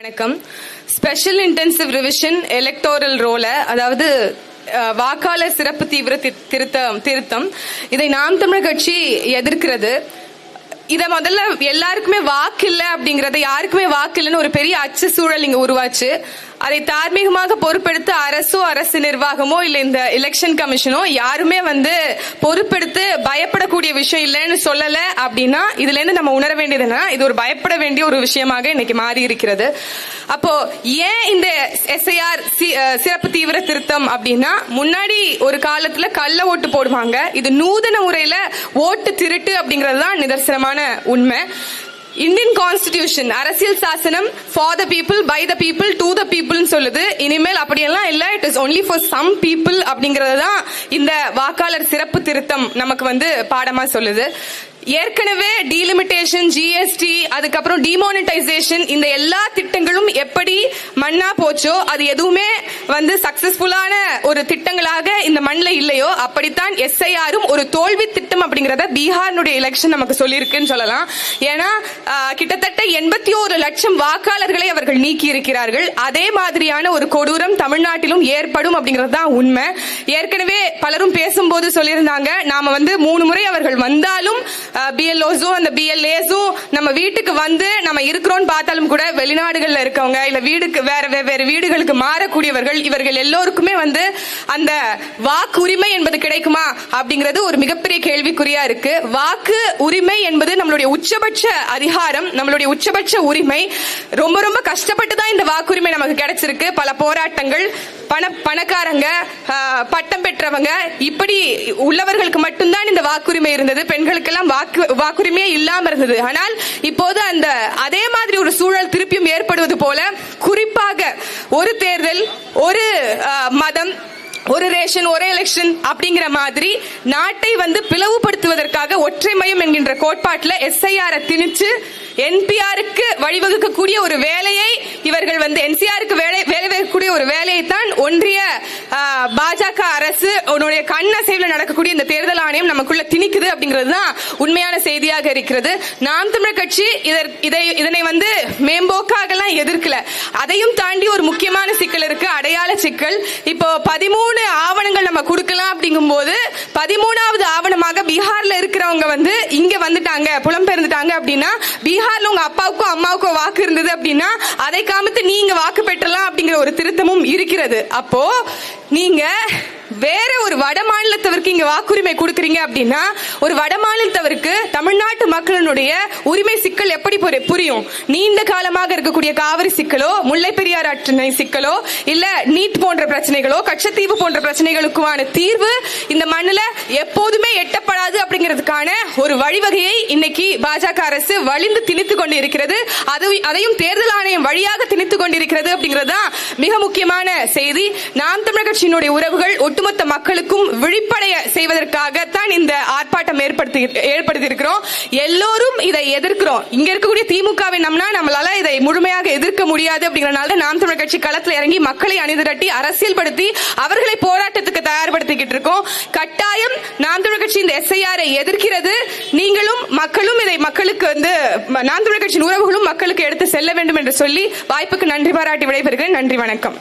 வணக்கம். Special intensive revision electoral ரோல அதாவது வாக்காளர் சிறப்பு தீவிர திருத்தம் திருத்தம் இதை நாம் தமிழர் கட்சி எதிர்க்கிறது. இதை முதல்ல எல்லாருக்குமே வாக்கு இல்லை அப்படிங்கறத யாருக்குமே வாக்கு இல்லைன்னு ஒரு பெரிய அச்சு சூழல் இங்க உருவாச்சு. அதை தார்மீகமாக பொறுப்பெடுத்து அரசோ அரசு நிர்வாகமோ இல்ல இந்த எலெக்ஷன் கமிஷனோ யாருமே வந்து பொறுப்பெடுத்து பயப்படக்கூடிய விஷயம் இல்லைன்னு சொல்லல. அப்படின்னா இதுல இருந்து நம்ம உணர வேண்டியது என்னன்னா இது ஒரு பயப்பட வேண்டிய ஒரு விஷயமாக இன்னைக்கு மாறி இருக்கிறது. அப்போ ஏன் இந்த எஸ்ஐஆர் சிறப்பு தீவிர திருத்தம் அப்படின்னா முன்னாடி ஒரு காலத்துல கள்ள ஓட்டு போடுவாங்க. இது நூதன முறையில ஓட்டு திருட்டு அப்படிங்கிறது தான் நிதர்சனமான உண்மை. இந்தியன் கான்ஸ்டிடியூஷன் அரசியல் சாசனம் for the people by the people to the பீப்புள்னு சொல்லுது. இனிமேல் அப்படியெல்லாம் இல்லை. It is only for some people அப்படிங்கறது தான் இந்த வாக்காளர் சிறப்பு திருத்தம் நமக்கு வந்து பாடமா சொல்லுது. ஏற்கனவே டீலிமிட்டேஷன் ஜிஎஸ்டி அதுக்கப்புறம் டிமானிட்டைசேஷன் இந்த எல்லா திட்டங்களும் எப்படி மண்ணா போச்சோ அது எதுவுமே வந்து சக்சஸ்ஃபுல்லான ஒரு திட்டங்களாக இந்த மண்ணில் இல்லையோ அப்படித்தான் எஸ்ஐஆரும் ஒரு தோல்வி திட்டம் அப்படிங்கிறத பீகாரினுடைய எலெக்ஷன் நமக்கு சொல்லியிருக்குன்னு சொல்லலாம். ஏன்னா கிட்டத்தட்ட எண்பத்தி ஒரு லட்சம் வாக்காளர்களை அவர்கள் நீக்கி இருக்கிறார்கள் அதே மாதிரியான ஒரு கொடூரம் தமிழ்நாட்டிலும் ஏற்படும் அப்படிங்கிறது தான் உண்மை. ஏற்கனவே பலரும் பேசும்போது சொல்லியிருந்தாங்க நாம வந்து மூணு முறை அவர்கள் வந்தாலும் பிஎல்ஓஸும் அந்த பிஎல்ஏஸும் நம்ம வீட்டுக்கு வந்து நம்ம இருக்கிறோம்னு பார்த்தாலும் கூட வெளிநாடுகளில் இருக்கவங்க இல்ல வீடுக்கு வேற வெவ்வேறு வீடுகளுக்கு மாறக்கூடியவர்கள் இவர்கள் எல்லோருக்குமே வந்து அந்த வாக்கு உரிமை என்பது கிடைக்குமா அப்படிங்கிறது ஒரு மிகப்பெரிய கேள்விக்குறியா இருக்கு. வாக்கு உரிமை என்பது நம்மளுடைய உச்சபட்ச அதிகாரம் நம்மளுடைய உச்சபட்ச உரிமை. ரொம்ப ரொம்ப கஷ்டப்பட்டு தான் இந்த வாக்குரிமை நமக்கு கிடைச்சிருக்கு. பல போராட்டங்கள் பண பணக்காரங்க பட்டம் பெற்றவங்க இப்படி உள்ளவர்களுக்கு மட்டும்தான் இந்த வாக்குரிமை இருந்தது. பெண்களுக்கெல்லாம் வாக்கு வாக்குரிமையே இல்லாம இருந்தது. ஆனால் இப்போது அந்த அதே மாதிரி ஒரு சூழல் திருப்பியும் ஏற்படுவது போல குறிப்பாக ஒரு தேர்தல் ஒரு ஆஹ், மதம் ஒரு ரேஷன் ஒரே எலெக்ஷன் அப்படிங்கிற மாதிரி நாட்டை வந்து பிளவுபடுத்துவதற்காக ஒற்றை மையம் என்கின்ற கோட்பாட்டில் எஸ்ஐஆரை திணிச்சு என்பிஆருக்கு வழிவகுக்கக்கூடிய ஒரு வேலையை இவர்கள் வந்து என்சிஆருக்கு ஒரு வேலையை தான் ஒன்றிய பாஜக அரசு உன்னுடைய கண்ணசைவில் நடக்கக்கூடிய இந்த தேர்தல் ஆணையம் நமக்குள்ள திணிக்குது அப்படிங்கிறது தான் உண்மையான செய்தியாக இருக்கிறது. நாம் தமிழர் கட்சி இதை இதனை வந்து மேம்போக்காகலாம் எதிர்க்கல. அதையும் தாண்டி ஒரு முக்கியமான சிக்கல் இருக்கு அடையாள சிக்கல். இப்போ பதிமூணு ஆவணங்கள் நம்ம கொடுக்கலாம் அப்படிங்கும்போது பதிமூணாவது பீகார்ல இருக்கிறவங்க வந்து இங்க வந்துட்டாங்க புலம்பெயர்ந்துட்டாங்க அப்படின்னா பீகார்ல உங்க அப்பாவுக்கும் அம்மாவுக்கும் வாக்கு இருந்தது அப்படின்னா அதை காமித்து நீங்க வாக்கு பெற்றலாம் அப்படிங்கிற ஒரு திருத்தமும் இருக்கிறது. அப்போ நீங்க வேற வட மாநிலத்தவருக்கு இங்க வாக்குரிமை கொடுக்கறீங்க அப்படின்னா ஒரு வட மாநிலத்தவருக்கு தமிழ்நாட்டு மக்களினுடைய உரிமை சிக்கல் எப்படி புரியும்? நீண்ட காலமாக இருக்கக்கூடிய காவிரி சிக்கலோ முல்லை பெரியார் அட்டணை சிக்கலோ இல்ல நீட் போன்ற பிரச்சனைகளோ கச்சத்தீவு போன்ற பிரச்சனைகளுக்குமான தீர்வு இந்த மண்ணில் எப்போதுமே எட்டப்படாது அப்படிங்கிறதுக்கான ஒரு வழிவகையை இன்னைக்கு பாஜக அரசு வலிந்து திணித்து கொண்டு இருக்கிறது அதையும் தேர்தல் ஆணையம் வழியாக திணித்து கொண்டிருக்கிறது அப்படிங்கிறது தான் மிக முக்கியமான செய்தி. நாம் தமிழர் கட்சியினுடைய உறவுகள் ஒட்டுமொத்த மக்களுக்கு மக்களுக்கும் விழிப்படைய செய்வதற்காகத்தான் இந்த ஆர்ப்பாட்டம் ஏற்படுத்தி ஏற்படுத்தி இருக்கிறோம் எல்லோரும் இதை எதிர்க்கிறோம். இங்க இருக்கக்கூடிய திமுகவை நம்னா நம்மளால இதை முழுமையாக எதிர்க்க முடியாது அப்படிங்கறனால நாம் தமிழர் கட்சி களத்தில் இறங்கி மக்களை அணிதிரட்டி அரசியல்படுத்தி அவர்களை போராட்டத்துக்கு தயார்படுத்திக்கிட்டு இருக்கோம். கட்டாயம் நாம் தமிழர் கட்சி இந்த எஸ்ஐஆரை எதிர்க்கிறது. நீங்களும் மக்களும் இதை மக்களுக்கு வந்து நாம் தமிழர் கட்சியின் உறவுகளும் மக்களுக்கு எடுத்து செல்ல வேண்டும் என்று சொல்லி வாய்ப்புக்கு நன்றி பாராட்டி விடைபெறுகிறேன். நன்றி வணக்கம்.